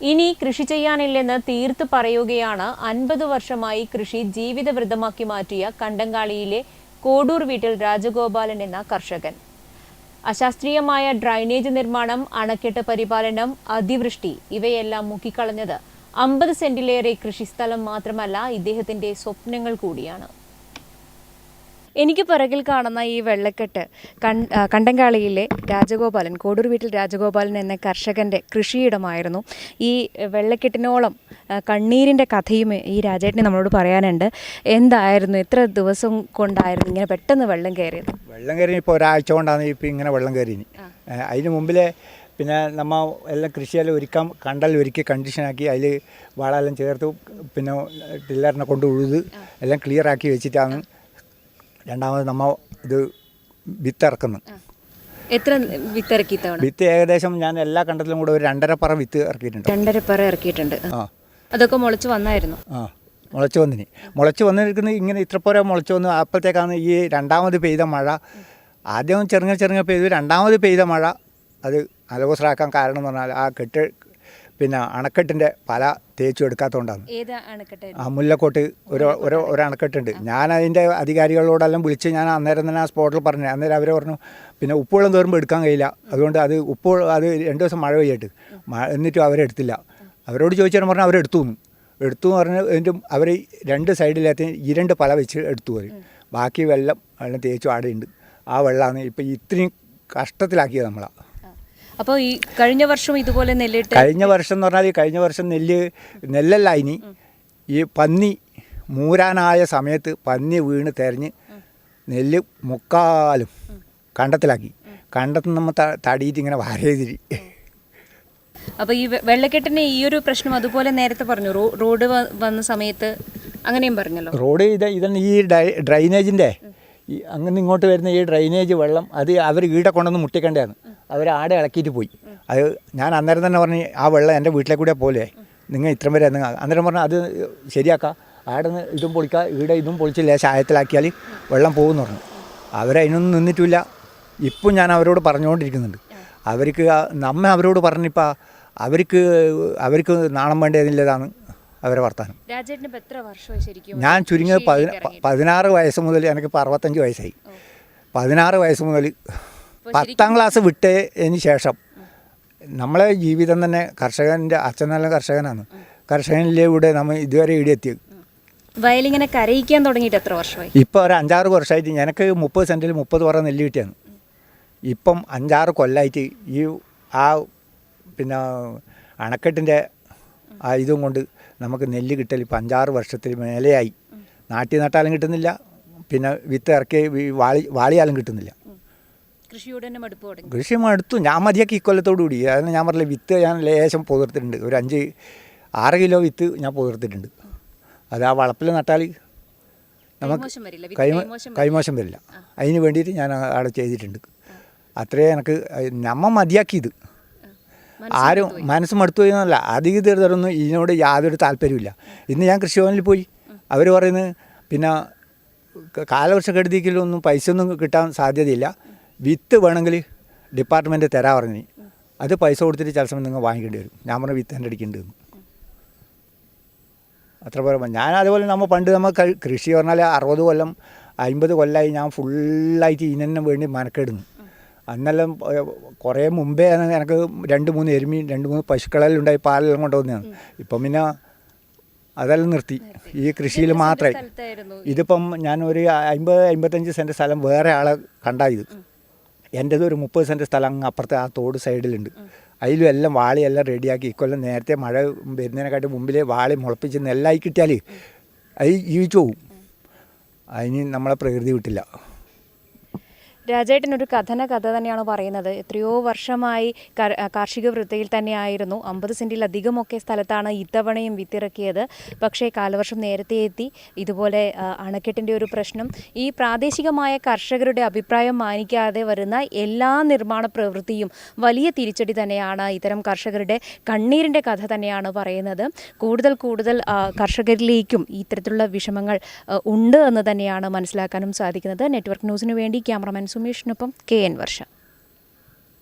ഇനി കൃഷി ചെയ്യാനില്ലെന്ന് തീർത്തു പറയുകയാണ് അൻപത് വർഷമായി കൃഷി ജീവിതവൃതമാക്കി മാറ്റിയ കണ്ടങ്കാളിയിലെ കോടൂർ വീട്ടിൽ രാജഗോപാലൻ എന്ന കർഷകൻ. അശാസ്ത്രീയമായ ഡ്രൈനേജ് നിർമ്മാണം അണക്കെട്ട് പരിപാലനം അതിവൃഷ്ടി ഇവയെല്ലാം മുക്കിക്കളഞ്ഞത് അമ്പത് സെന്റിലേറെ കൃഷിസ്ഥലം മാത്രമല്ല ഇദ്ദേഹത്തിന്റെ സ്വപ്നങ്ങൾ കൂടിയാണ്. എനിക്ക് പിറകിൽ കാണുന്ന ഈ വെള്ളക്കെട്ട് കണ്ടങ്കാളിയിലെ രാജഗോപാലൻ കോടൂർ വീട്ടിൽ രാജഗോപാലൻ എന്ന കർഷകന്റെ കൃഷിയിടമായിരുന്നു. ഈ വെള്ളക്കെട്ടിനോളം കണ്ണീരിന്റെ കഥയും ഈ രാജേട്ടനെ നമ്മളോട് പറയാനുണ്ട്. എന്തായിരുന്നു? എത്ര ദിവസം കൊണ്ടായിരുന്നു ഇങ്ങനെ പെട്ടെന്ന് വെള്ളം കയറിയത്? വെള്ളം കയറി ഇപ്പോൾ ഒരാഴ്ച കൊണ്ടാണ് ഇപ്പോൾ ഇങ്ങനെ വെള്ളം കയറിനി അതിന് മുമ്പിലെ പിന്നെ നമ്മൾ എല്ലാം കൃഷിയെല്ലാം ഒരുക്കാം കണ്ടൽ ഒരുക്കി കണ്ടീഷനാക്കി അതിൽ വാളെല്ലാം ചേർത്ത് പിന്നെ ടില്ലറിനെ കൊണ്ട് ഉഴുത് എല്ലാം ക്ലിയറാക്കി വെച്ചിട്ടാണ് രണ്ടാമത് നമ്മൾ ഇത് വിത്തിറക്കുന്നു. എത്ര വിത്തിറക്കി തവണ വിത്ത് ഏകദേശം ഞാൻ എല്ലാ കണ്ടത്തിലും കൂടെ ഒരു രണ്ടര പറ വിത്ത് ഇറക്കിയിട്ടുണ്ട്. രണ്ടര പറ ഇറക്കിയിട്ടുണ്ട്. ആ. അതൊക്കെ മുളച്ച് വന്നായിരുന്നു. ആ. മുളച്ച് വന്നിനി. മുളച്ച് വന്നിരിക്കുന്നത് ഇങ്ങനെ ഇത്ര പോരെ മുളച്ച് വന്ന് അപ്പോഴത്തേക്കാണ് ഈ രണ്ടാമത് പെയ്ത മഴ. ആദ്യം ചെറുങ്ങ ചെറുങ്ങ പെയ്തു. രണ്ടാമത് പെയ്ത മഴ അത് അലവസറാക്കാൻ കാരണം എന്ന് പറഞ്ഞാൽ ആ കെട്ട് പിന്നെ അണക്കെട്ടിന്റെ പല തേച്ചും എടുക്കാത്തതുകൊണ്ടാണ് ഏത് അണക്കെട്ട്? ആ മുല്ലക്കോട്ട് ഒരു ഒരു ഒരു അണക്കെട്ടുണ്ട്. ഞാൻ അതിന്റെ അധികാരികളോടെല്ലാം വിളിച്ച് ഞാൻ അന്നേരം തന്നെ ആ സ്പോട്ടിൽ പറഞ്ഞു. അന്നേരം അവർ പറഞ്ഞു പിന്നെ ഉപ്പുവെള്ളം തോറുമ്പോൾ എടുക്കാൻ കഴിയില്ല. അതുകൊണ്ട് അത് ഉപ്പ് അത് രണ്ട് ദിവസം മഴ പെയ്യട്ട്. മഴ എന്നിട്ടും അവരെടുത്തില്ല അവരോട് ചോദിച്ചാൽ പറഞ്ഞു അവരെടുത്തു എടുത്തു എന്ന് പറഞ്ഞ് അതിന്റെ അവർ രണ്ട് സൈഡിലത്തെ ഇരണ്ട് പല വെച്ച് എടുത്തു പോയി ബാക്കി വെള്ളം വെള്ളം തേച്ചു ആടെയുണ്ട് ആ വെള്ളമാണ് ഇപ്പം ഇത്രയും കഷ്ടത്തിലാക്കിയത് നമ്മളാണ് അപ്പോൾ ഈ കഴിഞ്ഞ വർഷം ഇതുപോലെ നെല്ലിട്ട് കഴിഞ്ഞ വർഷം എന്ന് പറഞ്ഞാൽ ഈ കഴിഞ്ഞ വർഷം നെല്ല് നെല്ലല്ല ഇനി. ഈ പന്നി മൂരാനായ സമയത്ത് പന്നി വീണ് തെരഞ്ഞ് നെല്ല് മുക്കാലും കണ്ടത്തിലാക്കി. കണ്ടത്തിൽ നമ്മൾ തടിയിട്ട് ഇങ്ങനെ വാരേതിരി അപ്പോൾ ഈ വെള്ളക്കെട്ടിന് ഈ ഒരു പ്രശ്നം അതുപോലെ നേരത്തെ പറഞ്ഞു. റോഡ് വന്ന സമയത്ത് അങ്ങനെയും പറഞ്ഞല്ലോ. റോഡ് ഇത് ഇതാണ് ഈ ഡ്രൈനേജിന്റെ ഈ അങ്ങനെ ഇങ്ങോട്ട് വരുന്ന ഈ ഡ്രൈനേജ് വെള്ളം അത് അവർ ഈടെ കൊണ്ടുവന്ന് മുട്ടിക്കണ്ടാണ് അവർ ആടെ ഇളക്കിയിട്ട് പോയി. അത് ഞാൻ അന്നേരം തന്നെ പറഞ്ഞു ആ വെള്ളം എന്റെ വീട്ടിലെ കൂടെ പോലെ നിങ്ങൾ ഇത്രയും വരെ അന്നേരം പറഞ്ഞു അത് ശരിയാക്കാം. ആടെ നിന്ന് ഇതും പൊളിക്കുക ഇവിടെ ഇതും പൊളിച്ച് ലേശം ആയത്തിലാക്കിയാൽ വെള്ളം പോകുമെന്ന് പറഞ്ഞു. അവരതിനൊന്നും നിന്നിട്ടില്ല. ഇപ്പം ഞാൻ അവരോട് പറഞ്ഞുകൊണ്ടിരിക്കുന്നുണ്ട്. അവർക്ക് നമ്മെ അവരോട് പറഞ്ഞിപ്പോൾ അവർക്ക് അവർക്ക് നാണം വേണ്ടതില്ലതാണ് അവരെ വർത്താനം. ഞാൻ ചുരുങ്ങിയത് പതി പതിനാറ് വയസ്സ് മുതൽ എനിക്കിപ്പോൾ അറുപത്തഞ്ച് വയസ്സായി. പതിനാറ് വയസ്സ് മുതൽ പത്താം ക്ലാസ് വിട്ടതിന് ശേഷം നമ്മളെ ജീവിതം തന്നെ കർഷകന്റെ അച്ഛൻ നല്ല കർഷകനാണ്. കർഷകനിലൂടെ നമ്മൾ ഇതുവരെ ഇവിടെ എത്തിയത് വയലിങ്ങനെ കരയിക്കാൻ തുടങ്ങിയിട്ട് എത്ര വർഷമായി? ഇപ്പോൾ ഒരു അഞ്ചാറ് വർഷമായിട്ട് എനിക്ക് മുപ്പത് സെന്റിൽ മുപ്പത് പറ നെല്ല് കിട്ടിയാണ്. ഇപ്പം അഞ്ചാറ് കൊല്ലമായിട്ട് ഈ ആ പിന്നെ അണക്കെട്ടിന്റെ ആ ഇതും കൊണ്ട് നമുക്ക് നെല്ല് കിട്ടൽ ഇപ്പം അഞ്ചാറ് വർഷത്തിൽ മേലെയായി. നാട്ടിൽ നട്ടാലും കിട്ടുന്നില്ല. പിന്നെ വിത്ത് ഇറക്കി വാളി വാളിയാലും കിട്ടുന്നില്ല. കൃഷിയോട് തന്നെ മടുപ്പ് തുടങ്ങി. കൃഷി മടുത്തു. ഞാൻ മതിയാക്കി ഇക്കൊല്ലത്തോടു കൂടി. അതായത് ഞാൻ പറഞ്ഞില്ല വിത്ത് ഞാൻ ലേശം പുതിർത്തിട്ടുണ്ട്. ഒരു അഞ്ച് ആറ് കിലോ വിത്ത് ഞാൻ പുതിർത്തിട്ടുണ്ട്. അത് ആ വളപ്പിൽ നട്ടാൽ നമുക്ക് കൈമോശം വരില്ല. അതിന് വേണ്ടിയിട്ട് ഞാൻ അവിടെ ചെയ്തിട്ടുണ്ട്. അത്രേ എനിക്ക് നമ്മ മതിയാക്കിയത്. ആരും മനസ്സ് മടുത്തു പോയി എന്നല്ല. അധികൃതരൊന്നും ഇതിനോട് യാതൊരു താല്പര്യമില്ല ഇന്ന് ഞാൻ കൃഷിഭവനിൽ പോയി. അവർ പറയുന്നത് പിന്നെ കാലവർഷ കെടുതിക്കലൊന്നും പൈസ ഒന്നും കിട്ടാൻ സാധ്യതയില്ല. വിത്ത് വേണമെങ്കിൽ ഡിപ്പാർട്ട്മെന്റ് തരാൻ പറഞ്ഞു അത് പൈസ കൊടുത്തിട്ട് ചില സമയം നിങ്ങൾ വാങ്ങിക്കേണ്ടി വരും. ഞാൻ പറഞ്ഞ വിത്ത് എന്റെ അടിക്കേണ്ടി അത്ര പോലെ ഞാൻ അതുപോലെ നമ്മൾ പണ്ട് നമ്മൾ കൃഷി പറഞ്ഞാൽ അറുപത് കൊല്ലം അമ്പത് കൊല്ലമായി ഞാൻ ഫുള്ളായിട്ട് ഇനെന്നെ വേണ്ടി മനക്കെടുന്നു. അന്നെല്ലാം കുറേ മുമ്പേ എനിക്ക് രണ്ട് മൂന്ന് എരുമി രണ്ട് മൂന്ന് പശുക്കളെല്ലാം ഉണ്ടായി പാലെല്ലാം കൊണ്ടുവന്നതാണ്. ഇപ്പം പിന്നെ അതെല്ലാം നിർത്തി. ഈ കൃഷിയിൽ മാത്രമേ ഇതിപ്പം ഞാൻ ഒരു അമ്പത് അമ്പത്തഞ്ച് സെന്റ് സ്ഥലം വേറെ ആളെ കണ്ടായത് എന്റേത് ഒരു മുപ്പത് സെന്റ് സ്ഥലം അങ്ങ് അപ്പുറത്തെ ആ തോട് സൈഡിലുണ്ട്. അതിലും എല്ലാം വാളിയെല്ലാം റെഡിയാക്കി ഇക്കൊല്ലം നേരത്തെ മഴ വരുന്നതിനെക്കാട്ടി മുമ്പിലേ വാളി മുളപ്പിച്ച് നെല്ലായി കിട്ടിയാൽ അത് ജീവിച്ചു പോവും. അതിന് നമ്മളെ പ്രകൃതി വിട്ടില്ല. രാജേട്ടൻ ഒരു കഥന കഥ തന്നെയാണ് പറയുന്നത്. എത്രയോ വർഷമായി കാർഷിക വൃത്തിയിൽ തന്നെയായിരുന്നു. അമ്പത് സെന്റിലധികമൊക്കെ സ്ഥലത്താണ് ഇത്തവണയും വിത്തിറക്കിയത്. പക്ഷേ കാലവർഷം നേരത്തെ എത്തി. ഇതുപോലെ അണക്കെട്ടിന്റെ ഒരു പ്രശ്നം. ഈ പ്രാദേശികമായ കർഷകരുടെ അഭിപ്രായം മാനിക്കാതെ വരുന്ന എല്ലാ നിർമ്മാണ പ്രവൃത്തിയും വലിയ തിരിച്ചടി തന്നെയാണ് ഇത്തരം കർഷകരുടെ കണ്ണീരിന്റെ കഥ തന്നെയാണ് പറയുന്നത്. കൂടുതൽ കൂടുതൽ കർഷകരിലേക്കും ഇത്തരത്തിലുള്ള വിഷമങ്ങൾ ഉണ്ട് എന്ന് തന്നെയാണ് മനസ്സിലാക്കാനും സാധിക്കുന്നത്. നെറ്റ്വർക്ക് ന്യൂസിന് വേണ്ടി ക്യാമറമാൻ സുമേഷിനൊപ്പം കെ എൻ വർഷ.